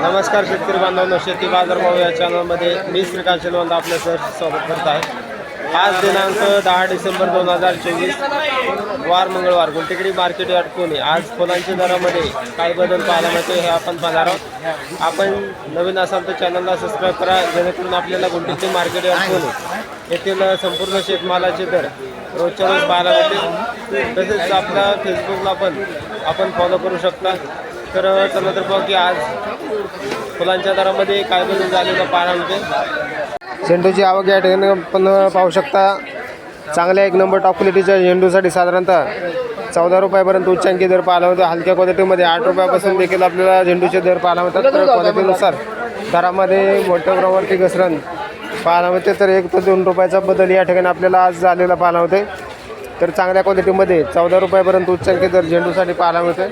नमस्कार शेतकरी बांधवांनो शेती बाजार भाव या चॅनलमध्ये मी श्रीकांत शिलवंत आपल्या सर स्वागत करत आहे. आज दिनांक दहा डिसेंबर दोन हजार चोवीस वार मंगळवार गुंटेकडी मार्केट यार्ड पुणे. आज फुलांच्या दरामध्ये काय बदल पाहायला मिळतो हे आपण पाहणार आहोत. आपण नवीन असाल तर चॅनलला सबस्क्राईब करा जेणेकरून आपल्याला गुंटेकडी मार्केट यार्ड पुणे येथील संपूर्ण शेतमालाचे दर रोजच्या रोज पाहायला मिळते तसेच आपल्या फेसबुकला पण आपण फॉलो करू शकता. तर चला तर बघ की आज फुलांच्या दरामध्ये काय बदल झालेलं पाहायला मिळते झेंडूची आवक या ठिकाणी पण पाहू शकता. चांगल्या एक नंबर टॉप क्वालिटीच्या झेंडूसाठी साधारणतः चौदा रुपयापर्यंत उच्चांकी दर पाहायला होते हलक्या क्वालिटीमध्ये आठ रुपयापासून देखील आपल्याला झेंडूचे दर पाहायला होतात तर क्वालिटीनुसार दरामध्ये मोठ्या प्रमाणावरती घसरण पाहायला मिळते. तर एक ते दोन रुपयाचा बदल या ठिकाणी आपल्याला आज झालेला पाहायला होते तर चांगल्या क्वालिटीमध्ये चौदा रुपयापर्यंत उच्चांकी दर झेंडूसाठी पाहायला मिळते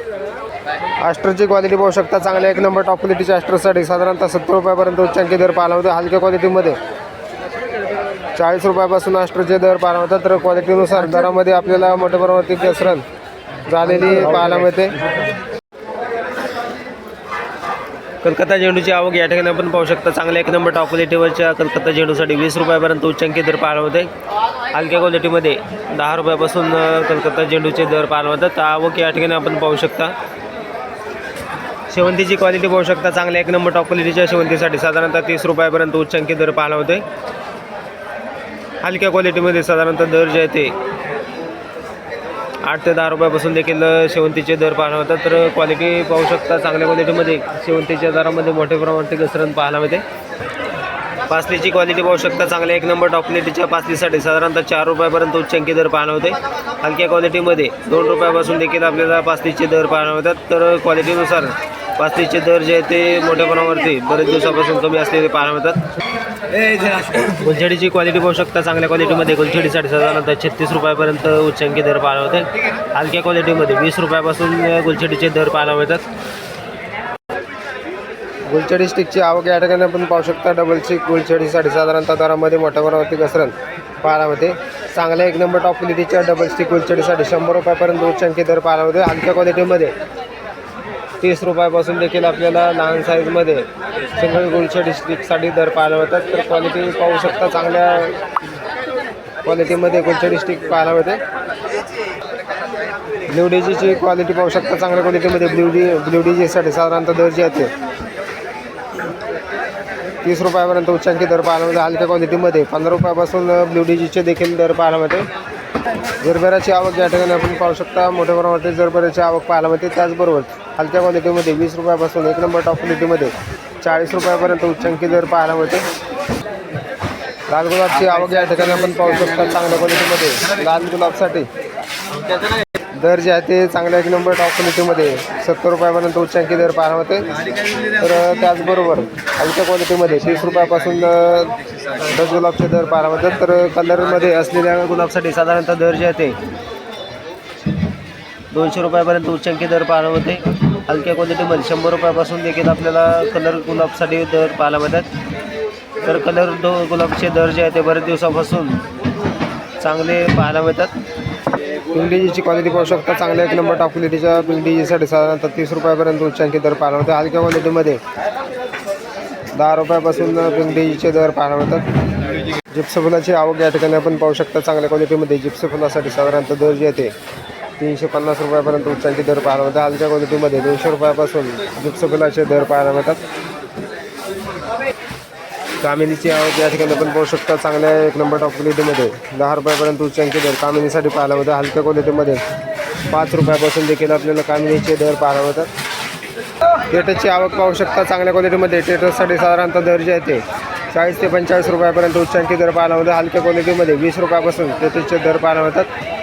ॲस्ट्रोची क्वालिटी पाहू शकता. चांगल्या एक नंबर टॉप क्वालिटीच्या ॲस्ट्रोसाठी साधारणतः सत्तर रुपयापर्यंत उच्चांकी दर पाहायला होते हलक्या क्वालिटीमध्ये चाळीस रुपयापासून ॲस्ट्रोचे दर पाहायला होतात तर क्वालिटीनुसार दरामध्ये आपल्याला मोठ्या प्रमाणावरती घसरण झालेली पाहायला मिळते. कलकत्ता झेंडूची आवक या ठिकाणी आपण पाहू शकता. चांगल्या एक नंबर टॉप क्वालिटीवरच्या कलकत्ता झेंडूसाठी वीस रुपयापर्यंत उच्चांकी दर पाहायला होते हलक्या क्वालिटीमध्ये दहा रुपयापासून कलकत्ता झेंडूचे दर पाहायला होतात तर आवक या ठिकाणी आपण पाहू शकता. शेवंतीची क्वालिटी पाहू शकता. चांगल्या एक नंबर टॉप क्वालिटीच्या शेवंतीसाठी साधारणतः तीस रुपयापर्यंत उच्चांकी दर पाहायला होते हलक्या क्वालिटीमध्ये साधारणतः दर जे आहे ते आठ ते दहा रुपयापासून देखील शेवंतीचे दर पाहायला होतात. तर क्वालिटी पाहू शकता. चांगल्या क्वालिटीमध्ये शेवंतीच्या दरामध्ये मोठ्या प्रमाणात घसरण पाहायला मिळते. पासलीची क्वालिटी पाहू शकता. चांगल्या एक नंबर टॉप क्वालिटीच्या पासलीसाठी साधारणतः चार रुपयापर्यंत उच्चांकी दर पाहायला होते. हलक्या क्वालिटीमध्ये दोन रुपयापासून देखील आपल्याला पासलीचे दर पाहायला होतात तर क्वालिटीनुसार पासलीचे दर जे आहेत ते मोठ्या प्रमाणावरती बरेच दिवसापासून कमी असलेले पाहायला मिळतात. गुलछडीची क्वालिटी पाहू शकता चांगल्या क्वालिटीमध्ये गुलछडीसाठी साधारणतः छत्तीस रुपयापर्यंत उच्चांकी दर पाहायला होते हलक्या क्वालिटीमध्ये वीस रुपयापासून गुलछडीचे दर पाहायला मिळतात. गुलछडी स्टिकची आवक या ठिकाणी आपण पाहू शकता डबल स्टिक गुलछडीसाठी साधारणतः दरामध्ये मोठ्या प्रमाणावरती घसरण पाहायला होते चांगल्या एक नंबर टॉप क्वालिटीच्या डबल स्टिक गुलछडीसाठी शंभर रुपयापर्यंत उच्चांकी दर पाहायला होते हलक्या क्वालिटीमध्ये तीस रुपयापासून देखील आपल्याला लहान साईजमध्ये सिंगल गुलछडी स्टिकसाठी दर पाहायला होतात तर क्वालिटी पाहू शकता चांगल्या क्वालिटीमध्ये गुलछडी स्टिक पाहायला होते ब्ल्यू डीजीची क्वालिटी पाहू शकता चांगल्या क्वालिटीमध्ये ब्ल्यू डी ब्ल्यू डीजीसाठी साधारणतः दर जे आहेत ते तीस रुपयापर्यंत उच्चांकी दर पाहायला मिळते. हलक्या क्वालिटीमध्ये पंधरा रुपयापासून ब्ल्यू डीजीचे देखील दर पाहायला मिळते. जरबेराची आवक या ठिकाणी आपण पाहू शकता मोठ्या प्रमाणात जरबेराची आवक पाहायला मिळते. त्याचबरोबर हलक्या क्वालिटीमध्ये वीस रुपयापासून एक नंबर टॉप क्वालिटीमध्ये चाळीस रुपयापर्यंत उच्चांकी दर पाहायला मिळते. लाल गुलाबची आवक या ठिकाणी आपण पाहू शकता चांगल्या क्वालिटीमध्ये लाल गुलाबसाठी. दर जे आहे ते चांगल्या एक नंबर टॉप क्वालिटीमध्ये सत्तर रुपयापर्यंत उच्चांकी दर पाहायला होते. तर त्याचबरोबर हलक्या क्वालिटीमध्ये तीस रुपयापासून दस गुलाबचे दर पाहायला मिळतात तर कलरमध्ये असलेल्या गुलाबसाठी साधारणतः दर जे आहे ते दोनशे रुपयापर्यंत उच्चांकी दर पाहायला होते. हलक्या क्वालिटीमध्ये शंभर रुपयापासून देखील आपल्याला कलर गुलाबसाठी दर पाहायला मिळतात. तर कलर दो गुलाबचे दर जे आहे ते बरेच दिवसापासून चांगले पाहायला मिळतात. पिंगडीजीची क्वालिटी पाहू शकता. चांगल्या एक नंबर टॉप क्वालिटीच्या पिंगडीजीसाठी साधारणतः तीस रुपयापर्यंत उच्चांकी दर पाहायला होते हलक्या क्वालिटीमध्ये दहा रुपयापासून पिंगडीजीचे दर पाहायला मिळतात. जिप्स फुलाची आवक या ठिकाणी आपण पाहू शकता. चांगल्या क्वालिटीमध्ये जिप्स फुलासाठी साधारणतः दर जे येते तीनशे पन्नास रुपयापर्यंत उच्चांकी दर पाहायला मिळतात. हलक्या क्वालिटीमध्ये दोनशे रुपयापासून जिप्स फुलाचे दर पाहायला मिळतात. कामिनीची आवक या ठिकाणी आपण पाहू शकता चांगल्या एक नंबर टॉप क्वालिटीमध्ये दहा रुपयापर्यंत उच्चांकी दर कामिनीसाठी पाहायला होतं हलक्या क्वालिटीमध्ये पाच रुपयापासून देखील आपल्याला कामिनीचे दर पाहायला होतात टेटसची आवक पाहू शकता चांगल्या क्वालिटीमध्ये टेटससाठी साधारणतः दर जे आहे ते चाळीस ते पंचेचाळीस रुपयापर्यंत उच्चांकी दर पाहायला होतं हलक्या क्वालिटीमध्ये वीस रुपयापासून टेटसचे दर पाहायला होतात